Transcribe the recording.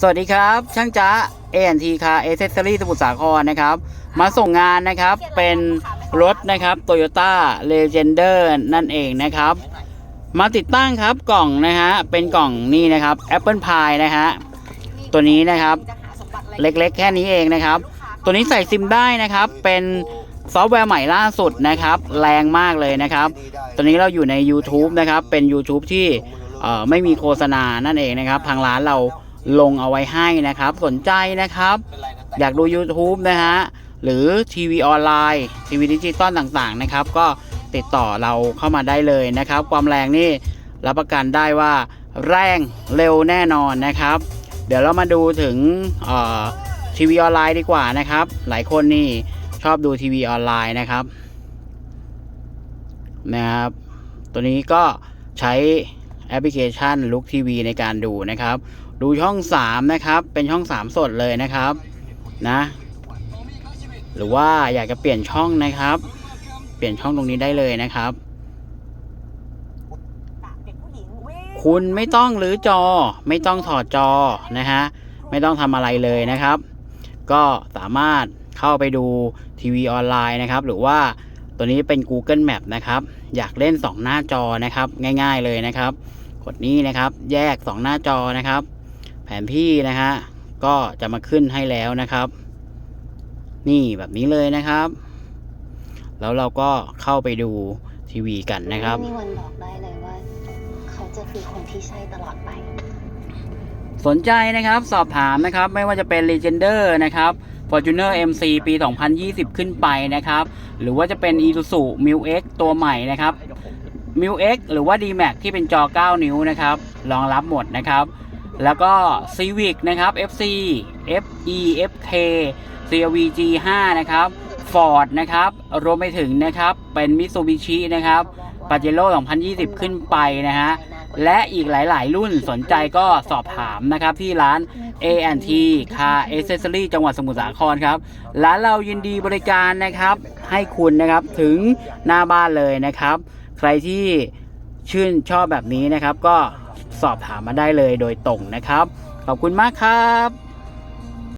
สวัสดีครับ ช่างจ๊ะ ANT Car Accessory สมุทรสาครนะครับ มาส่งงานนะครับเป็นรถนะครับ Toyota Legender นั่นเองนะครับ มาติดตั้งครับกล่องนะฮะเป็นกล่องนี่นะครับ Apple Pie นะฮะตัวนี้นะครับ เล็กๆ แค่นี้เองนะครับ ตัวนี้ใส่ซิมได้นะครับ เป็นซอฟต์แวร์ใหม่ล่าสุดนะครับ แรงมากเลยนะครับ ตอนนี้เราอยู่ใน YouTube นะครับ เป็น YouTube ที่ไม่มีโฆษณานั่นเองนะครับ ทางร้านเรา ลงเอาไว้ให้นะครับ สนใจนะครับ อยากดู YouTube นะฮะ หรือทีวีออนไลน์ทีวีดิจิตอลต่างๆนะครับ ก็ติดต่อเราเข้ามาได้เลยนะครับ ความแรงนี่รับประกันได้ว่าแรงเร็วแน่นอนนะครับ เดี๋ยวเรามาดูถึงทีวีออนไลน์ดีกว่านะครับ หลายคนนี่ชอบดูทีวีออนไลน์นะครับนะครับ ตัวนี้ก็ใช้ แอปพลิเคชัน Look TV ในการดูนะครับ ดูช่อง 3 นะครับ เป็นช่อง 3 สดเลยนะครับนะหรือว่าอยากจะเปลี่ยนช่องนะครับ เปลี่ยนช่องตรงนี้ได้เลยนะครับ คุณไม่ต้องหรือจอ ไม่ต้องถอดจอนะฮะไม่ต้องทำอะไรเลยนะครับ ก็สามารถเข้าไปดูทีวีออนไลน์นะครับ หรือว่าตัวนี้เป็น Google Map นะครับ อยากเล่น 2 หน้าจอนะครับ ง่าย ๆเลยนะครับ กดนี้นะครับ แยก 2 หน้าจอนะครับ แผนที่นะฮะก็จะมาขึ้นให้แล้วนะครับ นี่แบบนี้เลยนะครับ แล้วเราก็เข้าไปดูทีวีกันนะครับไม่มีวันบอกได้เลยว่า เขาจะคือคนที่ใช่ตลอดไป สนใจนะครับสอบถามนะครับ ไม่ว่าจะเป็น Legender นะครับ Fortuner MC ปี 2020 ขึ้นไปนะครับ หรือว่าจะเป็น Isuzu m i l X ตัวใหม่นะครับ m i l X หรือว่า D-Max ที่เป็นจอ 9 นิ้วนะครับรองรับหมดนะครับ แล้วก็ Civic นะครับ FC FE FK CRV G5 นะครับ Ford นะครับ รวมไปถึงนะครับเป็น Mitsubishi นะครับ Pajero 2020 ขึ้นไปนะฮะและอีกหลาย ๆ รุ่นสนใจก็สอบถามนะครับที่ร้าน A&T Car Accessory จังหวัดสมุทรสาครครับ ร้านเรายินดีบริการนะครับ ให้คุณนะครับถึงหน้าบ้านเลยนะครับ ใครที่ชื่นชอบแบบนี้นะครับ ก็สอบถามมาได้เลยโดยตรงนะครับ ขอบคุณมากครับ